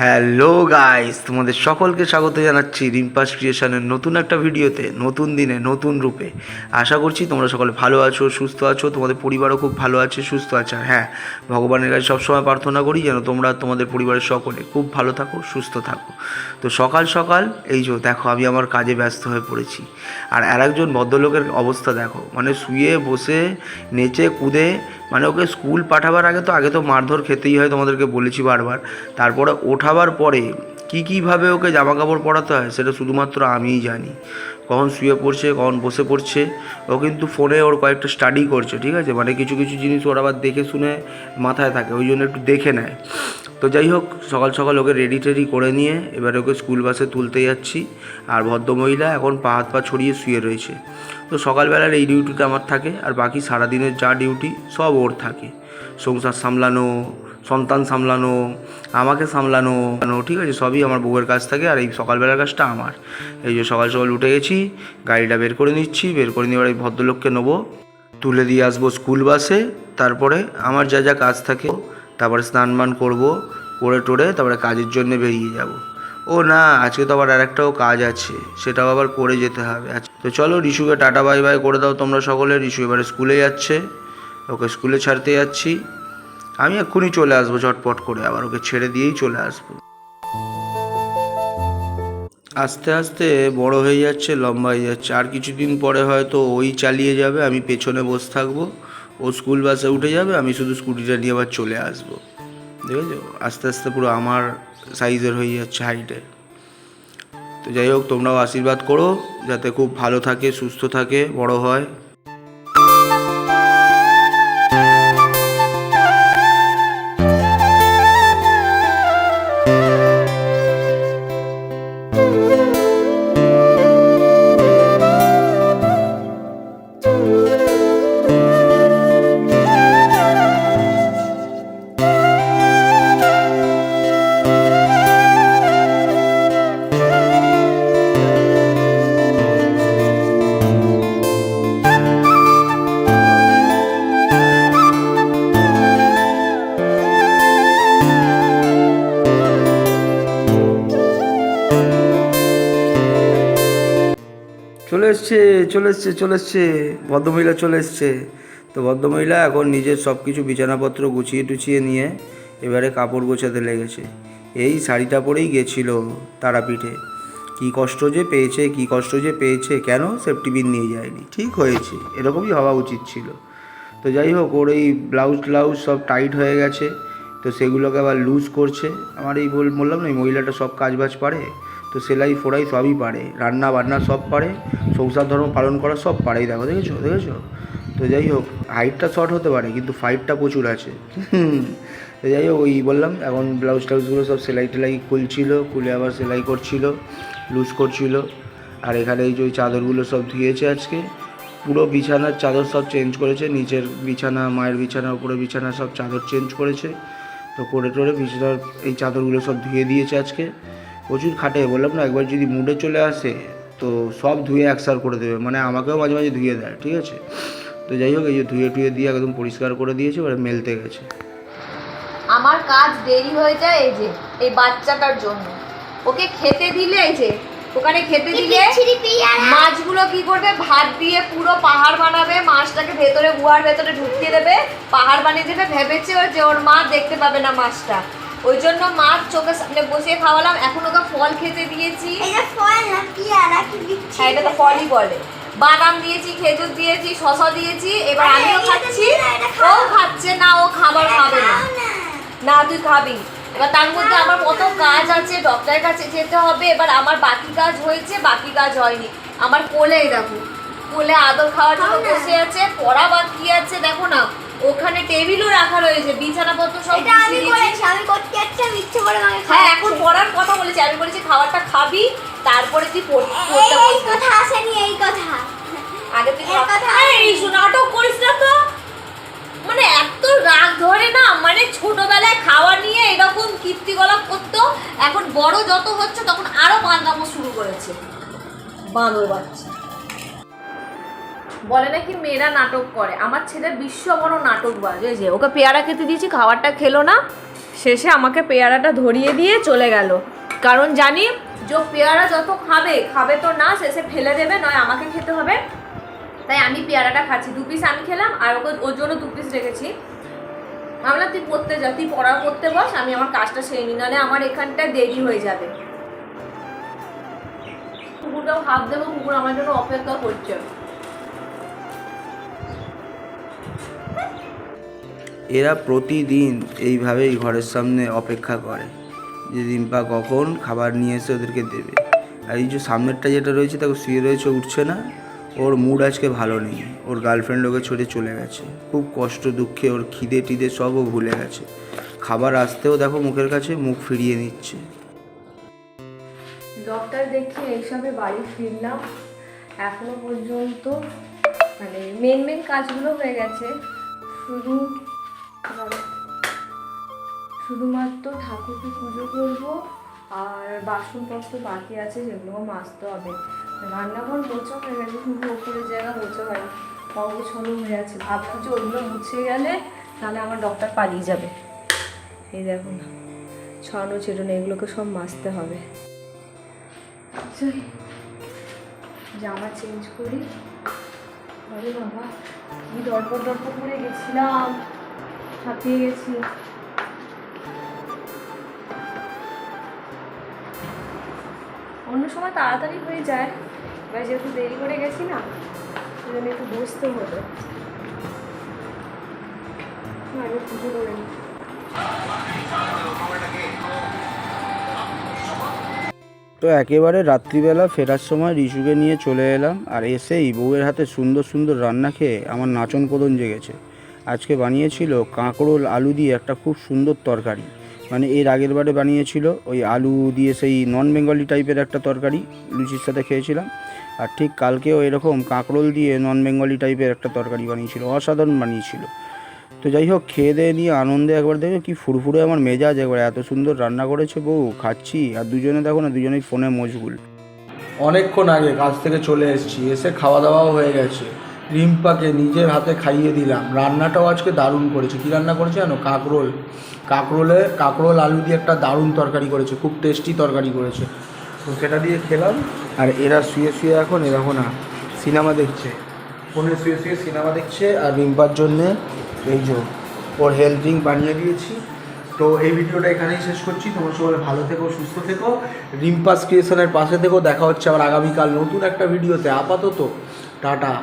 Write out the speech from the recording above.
Hello guys তোমাদের সকলকে স্বাগত জানাচ্ছি রিম্পাস ক্রিয়েশনের নতুন একটা ভিডিওতে, নতুন দিনে, নতুন রূপে। আশা করছি তোমরা সকলে ভালো আছো, সুস্থ আছো, তোমাদের পরিবারও খুব ভালো আছে, সুস্থ আছে। আর হ্যাঁ ভগবানের কাছে সবসময় প্রার্থনা করি যেন তোমরা তোমাদের পরিবারের সকলে খুব ভালো থাকো, সুস্থ থাকো। তো সকাল সকাল, এই যে দেখো, আমি আমার কাজে ব্যস্ত হয়ে পড়েছি। আর আর একজন ভদ্রলোকের অবস্থা দেখো মানে শুয়ে, বসে, নেচে, কুদে মানে ওকে স্কুল পাঠাবার আগে তো আগে তো মারধর খেতেই হয় তোমাদেরকে বলেছি বারবার। তারপরে ওঠাবার পরে কী কীভাবে ওকে জামা কাপড় পরাতে হয় সেটা শুধুমাত্র আমিই জানি। কখন শুয়ে পড়ছে, কখন বসে পড়ছে, ও কিন্তু ফোনে ওর কয়েকটা স্টাডি করছে, ঠিক আছে? মানে কিছু কিছু জিনিস ওর আবার দেখে শুনে মাথায় থাকে, ওই জন্য একটু দেখে নেয়। তো যাই হোক, সকাল সকাল ওকে রেডি টেডি করে নিয়ে এবার ওকে স্কুল বাসে তুলতে যাচ্ছি। আর ভদ্রমহিলা এখন পা হাত পা ছড়িয়ে শুয়ে রয়েছে। তো সকালবেলার এই ডিউটিটা আমার থাকে, আর বাকি সারাদিনের যা ডিউটি সব ওর থাকে। সংসার সামলানো সন্তান সামলানো আমাকে সামলানো ঠিক আছে সবই আমার বউয়ের কাছ থাকে আর এই সকালবেলার কাজটা আমার। এই যে সকাল সকাল উঠে গেছি গাড়িটা বের করে নিচ্ছি বের করে নিয়ে এই ভদ্রলোককে নেব তুলে দিয়ে আসব স্কুল বাসে তারপরে আমার যা যা কাজ থাকে তারপরে স্নান মান করব করে টোরে তারপরে কাজের জন্য বেরিয়ে যাব। ও না আজকে তো আবার আরেকটাও কাজ আছে সেটাও আবার করে যেতে হবে। আচ্ছা, তো চলো রিশুকে টাটা বাই বাই করে দাও তোমরা সকলে রিশু এবারে স্কুলে যাচ্ছে ওকে স্কুলে ছাড়তে যাচ্ছি। আমি এক্ষুনি চলে আসব চটপট করে আবার ওকে ছেড়ে দিয়েই চলে আসব। আস্তে আস্তে বড় হয়ে যাচ্ছে, লম্বা হয়ে যাচ্ছে। আর কিছুদিন পরে হয়তো ওই চালিয়ে যাবে, আমি পেছনে বসে থাকব। ও স্কুল বাসে উঠে যাবে, আমি শুধু স্কুটিটা নিয়ে আবার চলে আসব। দেখেছ? আস্তে আস্তে পুরো আমার সাইজের হয়ে যাচ্ছে হাইটে। তো যাই হোক, তোমরাও আশীর্বাদ করো, যাতে খুব ভালো থাকে, সুস্থ থাকে, বড় হয়। এসছে, চলে এসছে চলে এসছে। ভদ্রমহিলা চলে এসছে। তো ভদ্রমহিলা এখন নিজের সব কিছু বিছানাপত্র গুছিয়ে টুছিয়ে নিয়ে এবারে কাপড় গোছাতে লেগেছে। এই শাড়িটা পরেই গেছিল তারাপীঠে। কি কষ্ট যে পেয়েছে, কি কষ্ট যে পেয়েছে, কেন সেফটি বিন নিয়ে যায়নি? ঠিক হয়েছে, এরকমই হওয়া উচিত ছিল। তো যাই হোক, ওর এই ব্লাউজ ট্লাউজ সব টাইট হয়ে গেছে। তো সেগুলোকে আবার লুজ করছে। আমার এই বল, বললাম না, এই মহিলাটা সব কাজ বাজ পারে? তো সেলাই ফোড়াই সবই পারে, রান্না বান্না সব পারে, সংসার ধর্ম পালন করা সব পারে, এই দেখো, দেখেছ দেখেছ? তো যাই হোক, হাইটটা শর্ট হতে পারে, কিন্তু ফাইটটা প্রচুর আছে। তো যাই হোক, ওই বললাম, এখন ব্লাউজ টাউজগুলো সব সেলাই টেলাই খুলছিল, খুলে আবার সেলাই করছিল, লুজ করছিল। আর এখানে এই যে ওই চাদরগুলো সব ধুয়েছে আজকে, পুরো বিছানার চাদর সব চেঞ্জ করেছে, নিচের বিছানা, মায়ের বিছানা উপরে বিছানা সব চাদর চেঞ্জ করেছে। তো করে টোরে বিছানার এই চাদরগুলো সব ধুয়ে দিয়েছে আজকে। প্রচুর খাটে। বললাম না একবার যদি মুডে চলে আসে তো সব ধুয়ে একসার করে দেবে। মানে আমাকেও মাঝে মাঝে ধুয়ে দেয় ঠিক আছে? তো যাই হোক এই যে ধুয়ে টুয়ে দিয়ে একদম পরিষ্কার করে দিয়েছে এবারে মেলতে গেছে। আমার কাজ দেরি হয়ে যায় এই যে এই বাচ্চাটার জন্য। ওকে খেতে দিলে এই যে ওখানে খেতে দিলে মাছগুলো কি করবে? ভাত দিয়ে পুরো পাহাড় বানাবে মাছটাকে ভেতরে গুহার ভেতরে ঢুকিয়ে দেবে পাহাড় বানিয়ে দেবে। ভেবেছে যে ওর মা দেখতে পাবে না মাছটা। ওই জন্য মাছ চোখের সামনে বসিয়ে খাওয়ালাম। এখন ওকে ফল খেতে দিয়েছি। এটা হ্যাঁ এটা তো ফলই বলে। বাদাম দিয়েছি খেজুর দিয়েছি শশা দিয়েছি এবার আমিও খাচ্ছি। ও খাচ্ছে না ও খাবার খাবে না। না। না তুই খাবি। এবার তার মধ্যে আমার কত কাজ আছে ডক্টরের কাছে যেতে হবে। এবার আমার বাকি কাজ হয়েছে বাকি কাজ হয়নি। আমার কোলেই দেখো কোলে আদর খাওয়ার জন্য বসে আছে পড়া বাকি আছে দেখো না। ওখানে টেবিলও রাখা রয়েছে বিছানাপত্র সব এটা আমি করেছি আমি করতে আমি ইচ্ছে করে আমাকে হ্যাঁ এখন পড়ার কথা বলেছি আমি বলেছি খাবারটা খাবি তারপরে তুই পড়- পড়তে এই। কথা আসেনি এই কথা। আগে তুই কথা আরে এই শোন, নাটক করিস না তো। মানে এত রাগ ধরে না মানে ছোটবেলায় খাওয়া নিয়ে এরকম কীর্তিকলাপ করতো এখন বড় যত হচ্ছে তখন আরও বাঁধামো শুরু করেছে। বাঁদর বাচ্চা বলে নাকি মেয়েরা নাটক করে। আমার ছেলে বিশ্ব বড় নাটক বাজে। যে, ওকে পেয়ারা খেতে দিয়েছি, খাবারটা খেলো না। শেষে আমাকে পেয়ারাটা ধরিয়ে দিয়ে চলে গেল। কারণ জানি, যে পেয়ারা যত খাবে খাবে তো না, শেষে ফেলে দেবে, নয় আমাকে খেতে হবে। তাই আমি পেয়ারাটা খাচ্ছি। দু পিস আমি খেলাম, আর ওকে, ওর জন্য দু পিস রেখেছি। আমরা তুই পড়তে যা, তুই পড়া করতে বস, আমি আমার কাজটা সেরে নিই, নাহলে আমার এখানটা দেরি হয়ে যাবে। কুকুরটাও হাত দেবো, কুকুর আমার জন্য অপেক্ষা করছে। এরা প্রতিদিন এইভাবেই ঘরের সামনে অপেক্ষা করে যে রিম্পা কখন খাবার নিয়ে এসে ওদেরকে দেবে। আর এই যে সামনেরটা যেটা রয়েছে, তাকে শুয়ে রয়েছে উঠছে না। ওর মুড আজকে ভালো নেই। ওর গার্লফ্রেন্ড ওকে ছেড়ে চলে গেছে। খুব কষ্ট, দুঃখে, ওর খিদে টিদে সবও ভুলে গেছে। খাবার আসতেও দেখো মুখের কাছে, মুখ ফিরিয়ে নিচ্ছে। ডক্টর দেখিয়ে এইসবে বাড়ি ফিরলাম। এখনও পর্যন্ত মানে মেন মেন কাজগুলো হয়ে গেছে। শুধু শুধুমাত্র ঠাকুরকে পুজো করব আর বাসনপত্র বাকি আছে যেগুলো মাজতে হবে। রান্নাঘর মোচা হয়ে গেছে, শুধু ওপরের জায়গা মোচা হয়। অগোছানো হয়ে আছে। ভাবলাম যে ওইগুলো মুছে গেলে তাহলে আমার ডক্টর পালিয়ে যাবে। এই দেখো না ছড়ানো ছেটানো এগুলোকে সব মাজতে হবে। চল জামা চেঞ্জ করি। আরে বাবা, কি দরপর দরপর করে গেছিলাম। হাঁপিয়ে গেছি। অন্য সময় তাড়াতাড়ি হয়ে যায়। এবার যেহেতু দেরি করে গেছি না, সেজন্য একটু বসতে নিই তো একেবারে রাত্রিবেলা ফেরার সময় রিশুকে নিয়ে চলে এলাম আর এসেই বউয়ের হাতে সুন্দর সুন্দর রান্না খেয়ে আমার নাচন কোদন জেগেছে। আজকে বানিয়েছিল কাঁকরোল আলু দিয়ে একটা খুব সুন্দর তরকারি। মানে এর আগের বারে বানিয়েছিল ওই আলু দিয়ে সেই নন বেঙ্গলি টাইপের একটা তরকারি, লুচির সাথে খেয়েছিলাম। আর ঠিক কালকেও এরকম কাঁকরোল দিয়ে নন বেঙ্গলি টাইপের একটা তরকারি বানিয়েছিল, অসাধারণ বানিয়েছিল। তো যাই হোক, খেয়ে দিয়ে নিয়ে আনন্দে একবার দেখো কি ফুরফুরে আমার মেজাজ একবার, এত সুন্দর রান্না করেছে বউ, খাচ্ছি। আর দুজনে দেখো না, দুজনেই ফোনে মশগুল। অনেকক্ষণ আগে কাজ থেকে চলে এসেছি, এসে খাওয়া দাওয়াও হয়ে গেছে। রিম্পাকে নিজের হাতে খাইয়ে দিলাম। রান্নাটাও আজকে দারুণ করেছে। কী রান্না করেছে জানো? কাকরোল। কাকরোলে, কাকরোল, আলু দিয়ে একটা দারুণ তরকারি করেছে। খুব টেস্টি তরকারি করেছে। তো সেটা দিয়ে খেলাম। আর এরা শুয়ে শুয়ে এখন এরকম না সিনেমা দেখছে। ফোনে শুয়ে শুয়ে সিনেমা দেখছে আর রিম্পার জন্যে এই যে ওর হেলথ ড্রিঙ্ক বানিয়ে দিয়েছি। তো এই ভিডিওটা এখানেই শেষ করছি। তোমরা সবাই ভালো থেকো, সুস্থ থেকো। রিম্পাস ক্রিয়েশনের পাশে থেকো। দেখা হচ্ছে আবার আগামীকাল নতুন একটা ভিডিওতে। আপাতত, টাটা।